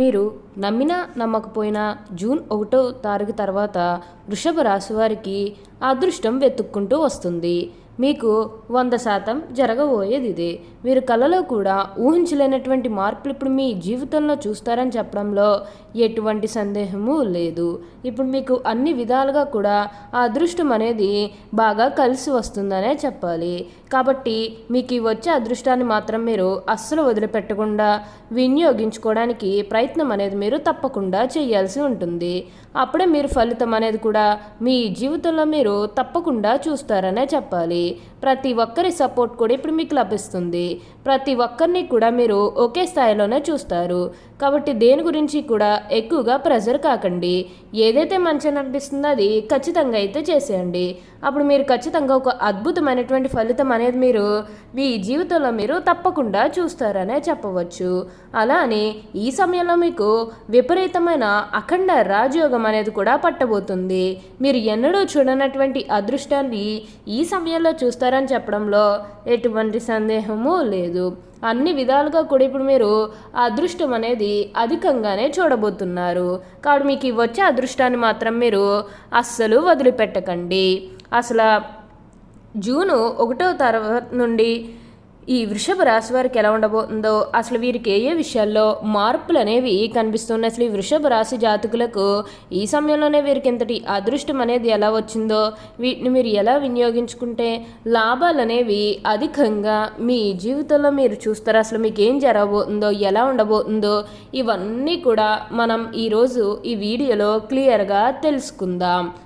మీరు నమ్మినా నమ్మకపోయినా జూన్ ఒకటో తారీఖు తర్వాత వృషభ రాశి వారికి అదృష్టం వెతుక్కుంటూ వస్తుంది. మీకు వంద శాతం జరగబోయేది ఇదే మీరు కళలో కూడా ఊహించలేనటువంటి మార్పులు ఇప్పుడు మీ జీవితంలో చూస్తారని చెప్పడంలో ఎటువంటి సందేహము లేదు. ఇప్పుడు మీకు అన్ని విధాలుగా కూడా ఆ అదృష్టం అనేది బాగా కలిసి వస్తుందనే చెప్పాలి. కాబట్టి మీకు ఈ వచ్చే అదృష్టాన్ని మాత్రం మీరు అస్సలు వదిలిపెట్టకుండా వినియోగించుకోవడానికి ప్రయత్నం అనేది మీరు తప్పకుండా చేయాల్సి ఉంటుంది. అప్పుడే మీరు ఫలితం అనేది కూడా మీ జీవితంలో మీరు తప్పకుండా చూస్తారనే చెప్పాలి. ప్రతి ఒక్కరి సపోర్ట్ కూడా ఇప్పుడు మీకు లభిస్తుంది. ప్రతి ఒక్కరిని కూడా మీరు ఒకే స్థాయిలోనే చూస్తారు. కాబట్టి దేని గురించి కూడా ఎక్కువగా ప్రెజర్ కాకండి. ఏదైతే మంచిగా అనిపిస్తుందో అది ఖచ్చితంగా అయితే చేసేయండి. అప్పుడు మీరు ఖచ్చితంగా ఒక అద్భుతమైనటువంటి ఫలితం అనేది మీరు మీ జీవితంలో మీరు తప్పకుండా చూస్తారనే చెప్పవచ్చు. అలా అని ఈ సమయంలో మీకు విపరీతమైన అఖండ రాజయోగం అనేది కూడా పట్టబోతుంది. మీరు ఎన్నడూ చూడనటువంటి అదృష్టాన్ని ఈ సమయంలో చూస్తారని చెప్పడంలో ఎటువంటి సందేహము లేదు. అన్ని విధాలుగా కూడా ఇప్పుడు మీరు అదృష్టం అనేది అధికంగానే చూడబోతున్నారు. కాబట్టి మీకు వచ్చే అదృష్టాన్ని మాత్రం మీరు అస్సలు వదిలిపెట్టకండి. అసలు జూను ఒకటో తరగతి నుండి ఈ వృషభ రాశి వారికి ఎలా ఉండబోతుందో అసలు వీరికి ఏ ఏ విషయాల్లో మార్పులు అనేవి కనిపిస్తున్నాయి? అసలు ఈ వృషభ రాశి జాతకులకు ఈ సమయంలోనే వీరికి ఇంతటి అదృష్టం అనేది ఎలా వచ్చిందో వీటిని మీరు ఎలా వినియోగించుకుంటే లాభాలు అనేవి అధికంగా మీ జీవితంలో మీరు చూస్తారు? అసలు మీకు ఏం జరగబోతుందో ఎలా ఉండబోతుందో ఇవన్నీ కూడా మనం ఈరోజు ఈ వీడియోలో క్లియర్గా తెలుసుకుందాం.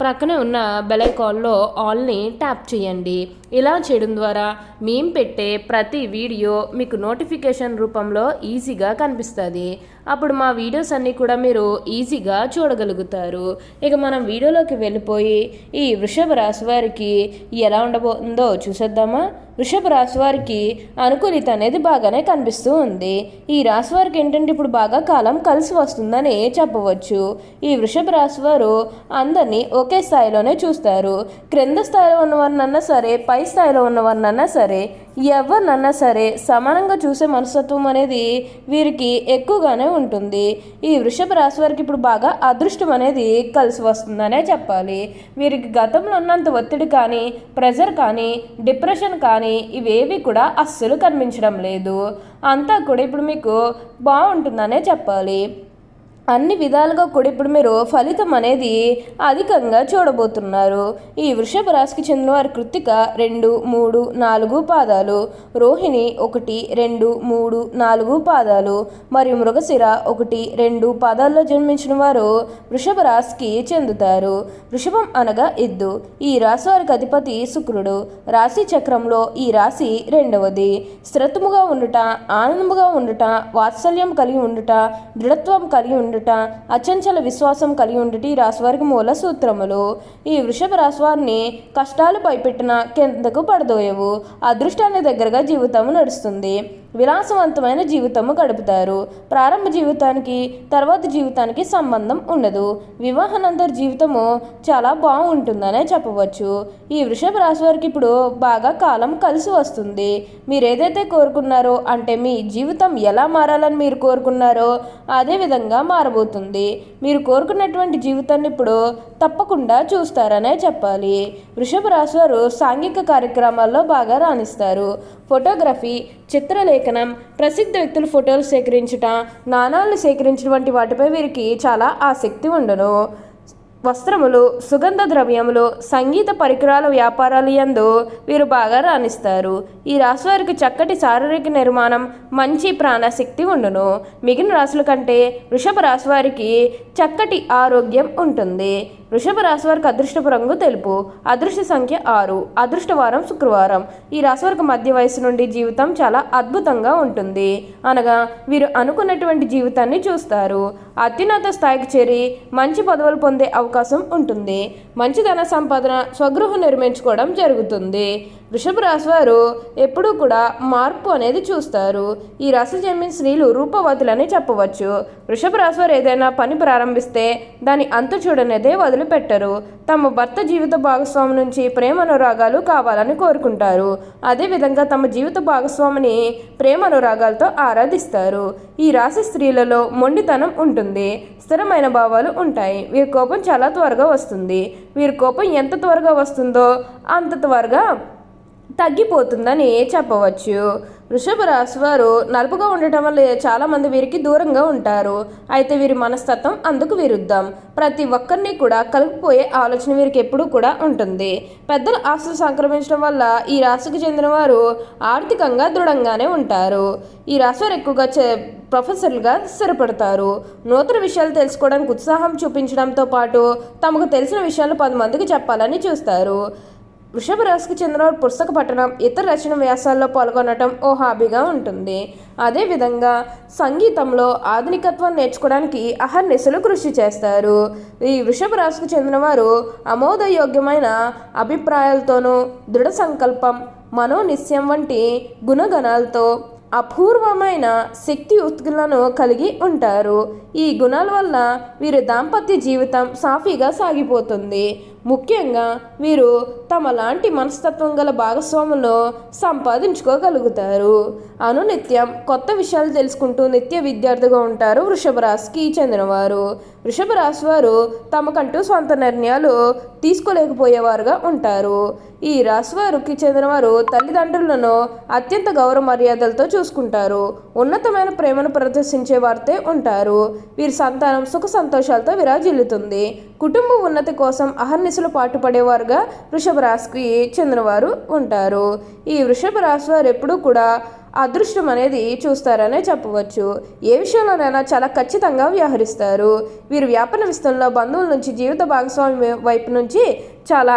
ప్రక్కనే ఉన్న బెలైకాల్లో ఆల్ని ట్యాప్ చేయండి. ఇలా చేయడం ద్వారా మేము పెట్టే ప్రతి వీడియో మీకు నోటిఫికేషన్ రూపంలో ఈజీగా కనిపిస్తుంది. అప్పుడు మా వీడియోస్ అన్నీ కూడా మీరు ఈజీగా చూడగలుగుతారు. ఇక మనం వీడియోలోకి వెళ్ళిపోయి ఈ వృషభ రాశి వారికి ఎలా ఉండబోతుందో చూసేద్దామా? వృషభ రాశి వారికి అనుకూలిత అనేది బాగానే కనిపిస్తూ ఉంది. ఈ రాశి వారికి ఏంటంటే ఇప్పుడు బాగా కాలం కలిసి వస్తుందని చెప్పవచ్చు. ఈ వృషభ రాశి వారు అందరినీ ఒక ఒకే స్థాయిలోనే చూస్తారు. క్రింద స్థాయిలో ఉన్నవారినన్నా సరే పై స్థాయిలో ఉన్నవారినన్నా సరే ఎవరినన్నా సరే సమానంగా చూసే మనస్తత్వం అనేది వీరికి ఎక్కువగానే ఉంటుంది. ఈ వృషభ రాశి వారికి ఇప్పుడు బాగా అదృష్టం అనేది కలిసి వస్తుందనే చెప్పాలి. వీరికి గతంలో ఉన్నంత ఒత్తిడి కానీ ప్రెజర్ కానీ డిప్రెషన్ కానీ ఇవేవి కూడా అస్సలు కనిపించడం లేదు. అంతా కూడా ఇప్పుడు మీకు బాగుంటుందనే చెప్పాలి. అన్ని విధాలుగా కూడా ఇప్పుడు మీరు ఫలితం అనేది అధికంగా చూడబోతున్నారు. ఈ వృషభ రాశికి చెందిన వారి కృత్తిక రెండు మూడు నాలుగు పాదాలు రోహిణి ఒకటి రెండు మూడు నాలుగు పాదాలు మరియు మృగశిర ఒకటి రెండు పాదాల్లో జన్మించిన వారు వృషభ రాశికి చెందుతారు. వృషభం అనగా ఎద్దు. ఈ రాశి వారికి అధిపతి శుక్రుడు. రాశి చక్రంలో ఈ రాశి రెండవది. స్థిరత్వముగా ఉండుట ఆనందముగా ఉండుట వాత్సల్యం కలిగి ఉండుట దృఢత్వం కలిగి ఉండుట అచంచల విశ్వాసం కలిగి ఉండుట ఈ రాశివారికి మూల సూత్రములు. ఈ వృషభ రాశివారిని కష్టాలు పైపెట్టిన కిందకు పడదోయవు. అదృష్టాన్ని దగ్గరగా జీవితం నడుస్తుంది. విలాసవంతమైన జీవితము గడుపుతారు. ప్రారంభ జీవితానికి తర్వాత జీవితానికి సంబంధం ఉండదు. వివాహానంతర జీవితము చాలా బాగుంటుందనే చెప్పవచ్చు. ఈ వృషభ రాశి వారికి ఇప్పుడు బాగా కాలం కలిసి వస్తుంది. మీరు ఏదైతే కోరుకున్నారో అంటే మీ జీవితం ఎలా మారాలని మీరు కోరుకున్నారో అదే విధంగా మార మారబోతుంది మీరు కోరుకున్నటువంటి జీవితాన్ని ఇప్పుడు తప్పకుండా చూస్తారనే చెప్పాలి. వృషభ రాశి వారు సాంఘిక కార్యక్రమాల్లో బాగా రాణిస్తారు. ఫోటోగ్రఫీ చిత్రలేఖనం ప్రసిద్ధ వ్యక్తుల ఫోటోలు సేకరించటం నాణాలను సేకరించినటువంటి వంటి వాటిపై వీరికి చాలా ఆసక్తి ఉండను. వస్త్రములు సుగంధ ద్రవ్యములు సంగీత పరికరాల వ్యాపారాలు యందు వీరు బాగా రాణిస్తారు. ఈ రాశి వారికి చక్కటి శారీరక నిర్మాణం మంచి ప్రాణశక్తి ఉండును. మిగిలిన రాశుల కంటే వృషభ రాశి వారికి చక్కటి ఆరోగ్యం ఉంటుంది. వృషభ రాశి వారికి అదృష్టపు రంగు తెలుపు అదృష్ట సంఖ్య ఆరు అదృష్టవారం శుక్రవారం. ఈ రాశి వారికి మధ్య వయసు నుండి జీవితం చాలా అద్భుతంగా ఉంటుంది. అనగా వీరు అనుకున్నటువంటి జీవితాన్ని చూస్తారు. అత్యున్నత స్థాయికి చేరి మంచి పదవులు పొందే అవకాశం ఉంటుంది. మంచి ధన సంపాదన స్వగృహం నిర్మించుకోవడం జరుగుతుంది. వృషభ రాశి వారు ఎప్పుడూ కూడా మార్పు అనేది చూస్తారు. ఈ రాశి జన్మిన స్త్రీలు రూపవతులని చెప్పవచ్చు. వృషభ రాశి వారు ఏదైనా పని ప్రారంభిస్తే దాని అంత చూడనేదే వదిలిపెట్టరు. తమ భర్త జీవిత భాగస్వామి నుంచి ప్రేమ అనురాగాలు కావాలని కోరుకుంటారు. అదేవిధంగా తమ జీవిత భాగస్వామిని ప్రేమ అనురాగాలతో ఆరాధిస్తారు. ఈ రాశి స్త్రీలలో మొండితనం ఉంటుంది. స్థిరమైన భావాలు ఉంటాయి. వీరి కోపం చాలా త్వరగా వస్తుంది. వీరి కోపం ఎంత త్వరగా వస్తుందో అంత త్వరగా తగ్గిపోతుందని చెప్పవచ్చు. వృషభ రాశి వారు నలుపుగా ఉండటం వల్ల చాలామంది వీరికి దూరంగా ఉంటారు. అయితే వీరి మనస్తత్వం అందుకు విరుద్ధం. ప్రతి ఒక్కరిని కూడా కలిపిపోయే ఆలోచన వీరికి ఎప్పుడూ కూడా ఉంటుంది. పెద్దల ఆస్తులు సంక్రమించడం వల్ల ఈ రాశికి చెందిన వారు ఆర్థికంగా దృఢంగానే ఉంటారు. ఈ రాశి వారు ఎక్కువగా చే ప్రొఫెసర్లుగా స్థిరపడతారు. నూతన విషయాలు తెలుసుకోవడానికి ఉత్సాహం చూపించడంతో పాటు తమకు తెలిసిన విషయాలు పది మందికి చెప్పాలని చూస్తారు. వృషభ రాశికి చెందిన వారు పుస్తక పఠనం ఇతర రచన వ్యాసాల్లో పాల్గొనడం ఓ హాబీగా ఉంటుంది. అదేవిధంగా సంగీతంలో ఆధునికత్వం నేర్చుకోవడానికి అహర్నిశలు కృషి చేస్తారు. ఈ వృషభ రాశికి చెందిన వారు అమోదయోగ్యమైన అభిప్రాయాలతోనూ దృఢ సంకల్పం మనోనిశ్యం వంటి గుణగణాలతో అపూర్వమైన శక్తి ఉత్తులను కలిగి ఉంటారు. ఈ గుణాల వల్ల వీరి దాంపత్య జీవితం సాఫీగా సాగిపోతుంది. ముఖ్యంగా వీరు తమ లాంటి మనస్తత్వం గల భాగస్వాములను సంపాదించుకోగలుగుతారు. అనునిత్యం కొత్త విషయాలు తెలుసుకుంటూ నిత్య విద్యార్థిగా ఉంటారు వృషభ రాశికి చెందినవారు. వృషభ రాశి వారు తమకంటూ సొంత నిర్ణయాలు తీసుకోలేకపోయేవారుగా ఉంటారు. ఈ రాశి వారికి చెందినవారు తల్లిదండ్రులను అత్యంత గౌరవ మర్యాదలతో చూసుకుంటారు. ఉన్నతమైన ప్రేమను ప్రదర్శించే వారితే ఉంటారు. వీరి సంతానం సుఖ సంతోషాలతో విరాజిల్లుతుంది. కుటుంబ ఉన్నతి కోసం అహర్నిశలు పాటుపడేవారుగా వృషభ రాశికి చెందినవారు ఉంటారు. ఈ వృషభ రాశి వారు ఎప్పుడూ కూడా అదృష్టం అనేది చూస్తారనే చెప్పవచ్చు. ఏ విషయంలోనైనా చాలా ఖచ్చితంగా వ్యవహరిస్తారు. వీరు వ్యాపార విస్తరణలో బంధువుల నుంచి జీవిత భాగస్వామి వైపు నుంచి చాలా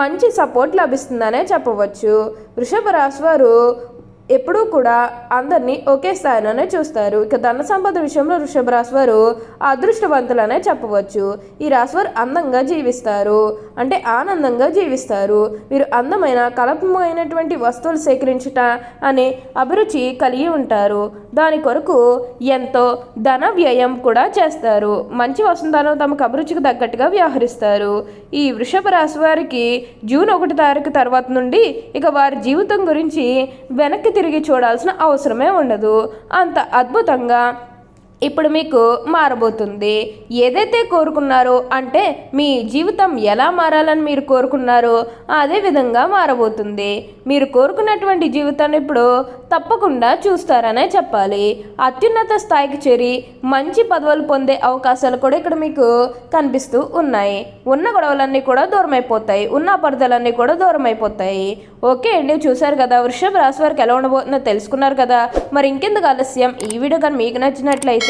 మంచి సపోర్ట్ లభిస్తుందనే చెప్పవచ్చు. వృషభ రాశి వారు ఎప్పుడూ కూడా అందరినీ ఒకే స్థాయిలోనే చూస్తారు. ఇక ధన సంపద విషయంలో వృషభ రాశి వారు అదృష్టవంతులనే చెప్పవచ్చు. ఈ రాశి వారు అందంగా జీవిస్తారు. అంటే ఆనందంగా జీవిస్తారు. వీరు అందమైన కలపమైనటువంటి వస్తువులు సేకరించుట అనే అభిరుచి కలిగి ఉంటారు. దాని కొరకు ఎంతో ధన వ్యయం కూడా చేస్తారు. మంచి వసంతాలను తమకు అభిరుచికి తగ్గట్టుగా వ్యవహరిస్తారు. ఈ వృషభ రాశి వారికి జూన్ ఒకటి తారీఖు తర్వాత నుండి ఇక వారి జీవితం గురించి వెనక్కి తిరిగి చూడాల్సిన అవసరమే ఉండదు. అంత అద్భుతంగా ఇప్పుడు మీకు మారబోతుంది. ఏదైతే కోరుకున్నారో అంటే మీ జీవితం ఎలా మారాలని మీరు కోరుకున్నారో అదే విధంగా మారబోతుంది. మీరు కోరుకున్నటువంటి జీవితాన్ని ఇప్పుడు తప్పకుండా చూస్తారనే చెప్పాలి. అత్యున్నత స్థాయికి చేరి మంచి పదవులు పొందే అవకాశాలు కూడా ఇక్కడ మీకు కనిపిస్తూ ఉన్నాయి. ఉన్న గొడవలన్నీ కూడా దూరం అయిపోతాయి ఉన్న అపర్ధలన్నీ కూడా దూరం అయిపోతాయి ఓకే అండి చూశారు కదా వృషభ రాశి వారికి ఎలా ఉండబోతుందో తెలుసుకున్నారు కదా. మరి ఇంకెందుకు ఆలస్యం? ఈ వీడియో కానీ మీకు నచ్చినట్లయితే